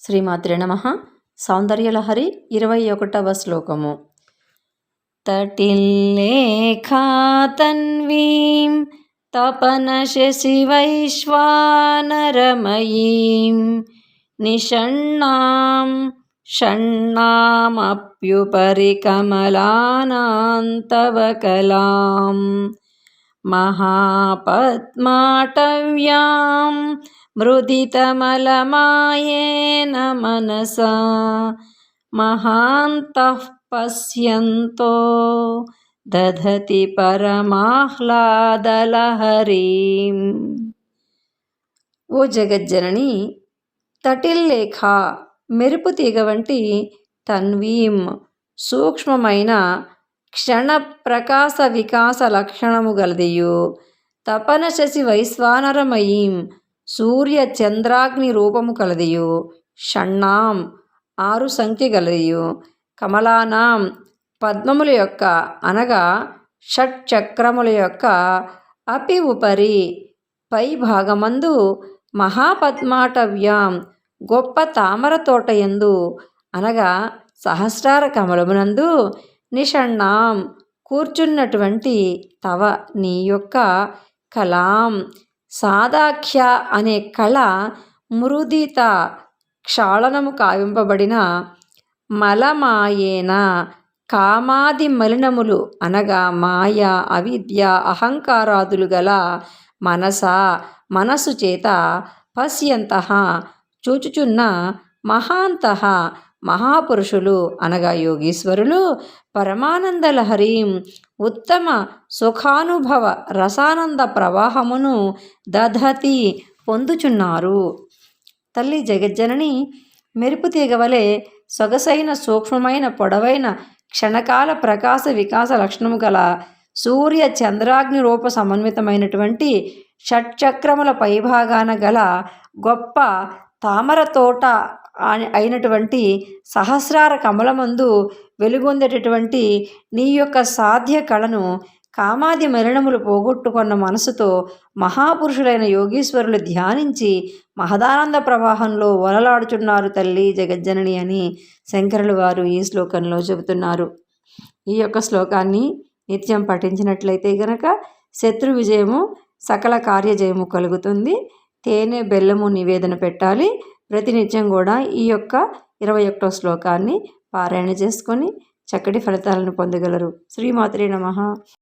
శ్రీమాత్రే నమ సౌందర్యలహరి ఇరవై ఒకటవ శ్లోకము తటిల్లేఖాతన్వీం తపనశసి వైశ్వానరమయీం నిషణ్ణాం షణ్ణామప్యుపరి కమలానాంతవ కలాం महापद्माटव्यां मृदितमलमायेन मनसा महान्तः पश्यन्तो దధతి పరమాహ్లాదలహరీం ఓ జగజ్జనని తటిల్లేఖ మెరుపు తీగ వంటి తన్వీం సూక్ష్మమైన క్షణ ప్రకాశ వికాస లక్షణము గలదియు తపన శశి వైశ్వానరమయీం సూర్య చంద్రాగ్ని రూపము కలదియు షణ్ణాం ఆరు సంఖ్య గలదియు కమలానాం పద్మముల యొక్క అనగా షట్ చక్రముల యొక్క అపి ఉపరి పై భాగమందు మహాపద్మాటవ్యాం గొప్ప తామర తోట ఎందు అనగా సహస్రార కమలమునందు నిషణ్ణాం కూర్చున్నటువంటి తవ నీ యొక్క కలాం సాదాఖ్య అనే కళ మృదిత క్షాళనము కావింపబడిన మలమాయేన కామాది మలినములు అనగా మాయ అవిద్య అహంకారాదులు గల మనస మనసు చేత పశ్యంత చూచుచున్న మహాంత మహాపురుషులు అనగా యోగీశ్వరులు పరమానంద పరమానందలహరీం ఉత్తమ సుఖానుభవ రసానంద ప్రవాహమును దధతి పొందుచున్నారు. తల్లి జగజ్జనని మెరుపు తీగవలే సొగసైన సూక్ష్మమైన పొడవైన క్షణకాల ప్రకాశ వికాస లక్షణము గల సూర్య చంద్రాగ్ని రూప సమన్వితమైనటువంటి షట్చక్రముల పైభాగాన గల గొప్ప తామర తోట అయినటువంటి సహస్రార కమలమందు వెలుగొందేటటువంటి నీ యొక్క సాధ్య కళను కామాది మరణములు పోగొట్టుకున్న మనసుతో మహాపురుషులైన యోగీశ్వరులు ధ్యానించి మహదానంద ప్రవాహంలో వలలాడుచున్నారు తల్లి జగజ్జనని అని శంకరులు వారు ఈ శ్లోకంలో చెబుతున్నారు. ఈ యొక్క శ్లోకాన్ని నిత్యం పఠించినట్లయితే గనక శత్రు విజయము సకల కార్యజయము కలుగుతుంది. తేనె బెల్లము నివేదన పెట్టాలి. ప్రతినిత్యం కూడా ఈ యొక్క ఇరవై ఒకటో శ్లోకాన్ని పారాయణ చేసుకొని చక్కటి ఫలితాలను పొందగలరు. శ్రీమాత్రే నమ.